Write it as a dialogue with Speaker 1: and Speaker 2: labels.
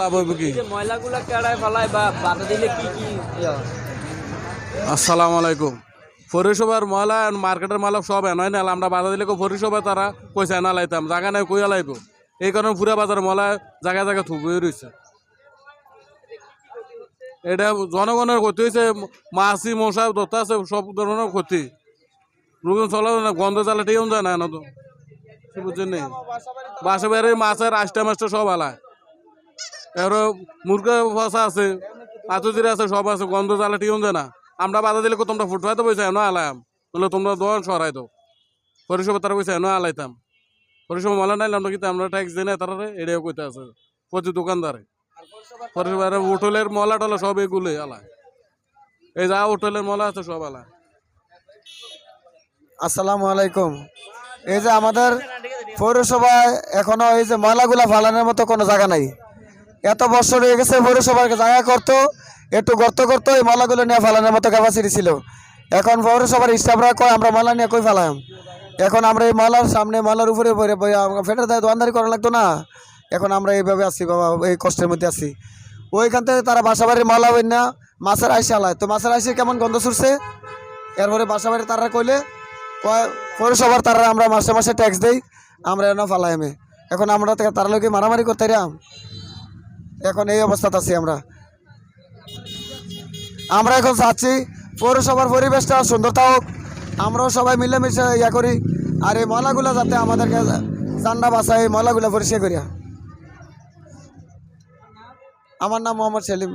Speaker 1: লাভ হবে কি?
Speaker 2: ময়লাগুলো কেড়ায় ফেলায় বা বাধা দিলে কি কি?
Speaker 1: আসসালামু আলাইকুম। পরিষেবার ময়লা মার্কেটের মালক সব এনয় নাল। আমরা বাধা দিলে পরিষেবা তারা পয়সা না লাইতাম জায়গা নাই কইয়া লাইব এই কারণে পুরা বাজার ময়লা জায়গা জায়গা থুবই রয়েছে এটা জনগণের ক্ষতি হয়েছে মাছি মশা দত্তা আছে সব ধরনের ক্ষতি। রুগন চলা না গন্ধ চালে টিও যায় না না তো বুঝছেন নি? বাসা বাইরে মাছের আষ্টা মাছটা সব আলায়। এর মুরগা ফসা আছে, আতুজিরা আছে, সব আছে, গন্ধ জ্বালা টিউন না। আমরা বাধা দিলে তোমরা ফুটফাইতে পয়সা এনো আলাম বলে তোমরা দোয়ান সরাই দাও। পরিষেবা তারা পয়সা এনো আলাইতাম। পরিষেবা মলা নাইলে আমরা কিন্তু আমরা ট্যাক্স দিই না তারা এটাও কইতে আছে। প্রতি দোকানদারে। পরিষেবা হোটেলের মলা টলা সব এগুলোই আলায়। এই যা হোটেলের মলা আছে, সব আলায়।
Speaker 3: আসসালামু আলাইকুম। এই যে আমাদের পৌরসভায় এখনও এই যে ময়লাগুলা ফালানোর মতো কোনো জায়গা নাই। এত বছর হয়ে গেছে পৌরসভার জায়গা করতো, একটু গর্ত করতো, এই ময়লাগুলো নিয়ে ফালানোর মতো ক্যাপাসিটি ছিল। এখন পৌরসভার স্টাফরা কয়, আমরা ময়লা নিয়ে কই ফেলাম? এখন আমরা এই মালার সামনে, মালার উপরে আমাকে ফেটে দেয়, দোয়ানদারি করা লাগতো না। এখন আমরা এইভাবে আছি বাবা, এই কষ্টের মধ্যে আছি। ওইখান থেকে তারা বাসা বাড়ির ময়লা বই না, মাছের আইসে আলায়। তো মাছের আইসে কেমন গন্ধ ছুটছে? এরপরে বাসাবাড়ি তারা কইলে, কয় পৌরসভার তারা আমরা মাসে মাসে ট্যাক্স দেই, আমরা এনে ফালাই আমি এখন আমরা তারা লোকে মারামারি করতে রাম এখন এই অবস্থাতে আছি আমরা। আমরা এখন চাচ্ছি পৌরসভার পরিবেশটা সুন্দরতা হোক আমরাও সবাই মিলেমিশে ইয়া করি। আর এই ময়লাগুলো যাতে আমাদেরকে চান্ডা বাসায় এই ময়লাগুলো পরিষ্কার করিয়া। আমার নাম মোহাম্মদ সেলিম।